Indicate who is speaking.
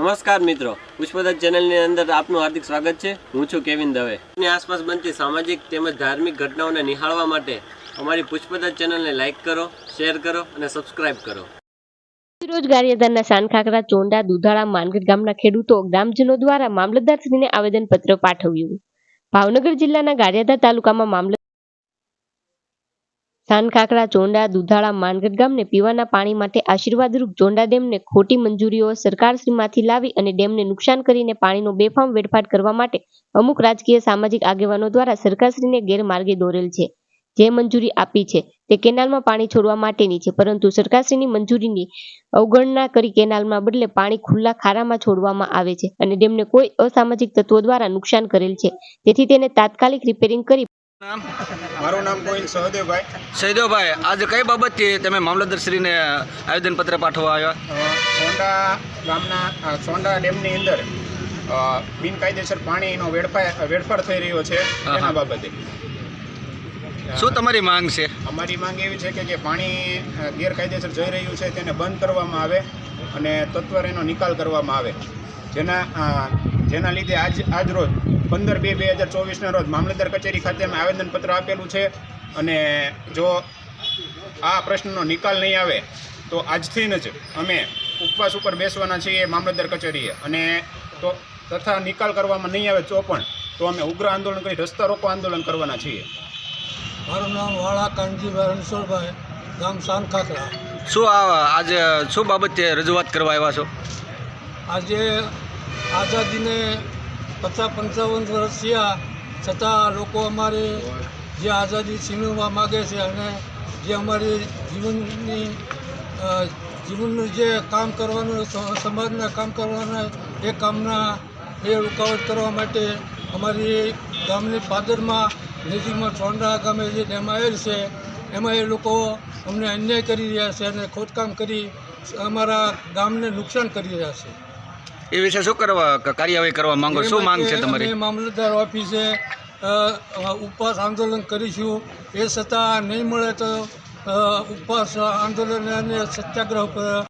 Speaker 1: નમસ્કાર મિત્રો. પુષ્પદત્ત ચેનલની અંદર આપનું હાર્દિક સ્વાગત છે. હું છું કેવિન દવે. ની આસપાસ બનતી સામાજિક તેમજ ધાર્મિક ઘટનાઓને નિહાળવા માટે અમારી પુષ્પદત્ત ચેનલને લાઇક કરો, શેર કરો અને સબસ્ક્રાઇબ કરો.
Speaker 2: રોજ ગારિયાધારના સાનખાકરા ચોંડા, દુધાળા, માનગઢ ગામના ખેડૂતો ગ્રામજનો દ્વારા મામલતદારશ્રીને આવેદનપત્ર પાઠવ્યું. ભાવનગર જિલ્લાના ગારિયાધાર તાલુકામાં મામલત સાનખાકરા ચોંડા, દુધાળા માનગઢ ગામને પીવાના પાણી માટે આશીર્વાદરૂપ ચોંડા ડેમને ખોટી મંજૂરીઓ સરકારશ્રીમાંથી લાવી અને ડેમને નુકસાન કરીને પાણીનો બેફામ વેડફાટ કરવા માટે અમુક રાજકીય સામાજિક આગેવાનો દ્વારા સરકારશ્રીને ગેરમાર્ગે દોરેલ છે. જે મંજૂરી આપી છે તે કેનાલમાં પાણી છોડવા માટેની છે, પરંતુ સરકારશ્રીની મંજૂરીની અવગણના કરી કેનાલમાં બદલે પાણી ખુલ્લા ખારામાં છોડવામાં આવે છે અને ડેમને કોઈ અસામાજિક તત્વો દ્વારા નુકસાન કરેલ છે. તેથી તેને તાત્કાલિક રિપેરિંગ કરી
Speaker 3: નામ?
Speaker 4: મારું નામ ગોવિંદ સહદેવભાઈ.
Speaker 3: સૈદવભાઈ આજે કઈ બાબતથી તમે મામલતદારશ્રીને આવેદનપત્ર પાઠવવા આવ્યા?
Speaker 4: સોંડા ગામના સોંડા ડેમની અંદર બિનકાયદેસર પાણીનો વેડફાય વેડફાટ થઈ રહ્યો છે તેના બાબતે.
Speaker 3: શું તમારી માંગ છે?
Speaker 4: અમારી માંગ એવી છે કે જે પાણી ગેરકાયદેસર જઈ રહ્યું છે તેને બંધ કરવામાં આવે અને તત્વર એનો નિકાલ કરવામાં આવે. જેના જેના લીધે આજ આજ રોજ પંદર બે બે હજાર ચોવીસના રોજ મામલતદાર કચેરી ખાતે અમે આવેદનપત્ર આપેલું છે. અને જો આ પ્રશ્નનો નિકાલ નહીં આવે તો આજથી જ અમે ઉપવાસ ઉપર બેસવાના છીએ મામલતદાર કચેરીએ. અને તો તથા નિકાલ કરવામાં નહીં આવે તો પણ તો અમે ઉગ્ર આંદોલન કરી રસ્તા રોકો આંદોલન કરવાના છીએ.
Speaker 5: મારું નામ વાળા કાનજીભાઈ રણછોડભાઈ ગામ સાનખાખરા
Speaker 3: શું આ આજે શું બાબતે રજૂઆત કરવા આવ્યા છો?
Speaker 5: આજે આઝાદીને પચાસ પંચાવન વર્ષ થયા, છતાં લોકો અમારે જે આઝાદી છીનવવા માગે છે અને જે અમારી જીવનની જીવનનું જે કામ કરવાનું સમાજના કામ કરવાના એ કામના એ રૂકાવટ કરવા માટે અમારી ગામની પાદરમાં, નજીકમાં ચોંડા ગામે જે ડેમ આવેલ છે, એમાં એ લોકો અમને અન્યાય કરી રહ્યા છે અને ખોદકામ કરી અમારા ગામને નુકસાન કરી રહ્યા છે.
Speaker 3: એ વિશે શું કરવા કાર્યવાહી કરવા માંગો શું માંગ છે તમારી?
Speaker 5: મામલતદાર ઓફિસે ઉપવાસ આંદોલન કરીશું. એ છતાં નહીં મળે તો ઉપવાસ આંદોલન અને સત્યાગ્રહ પર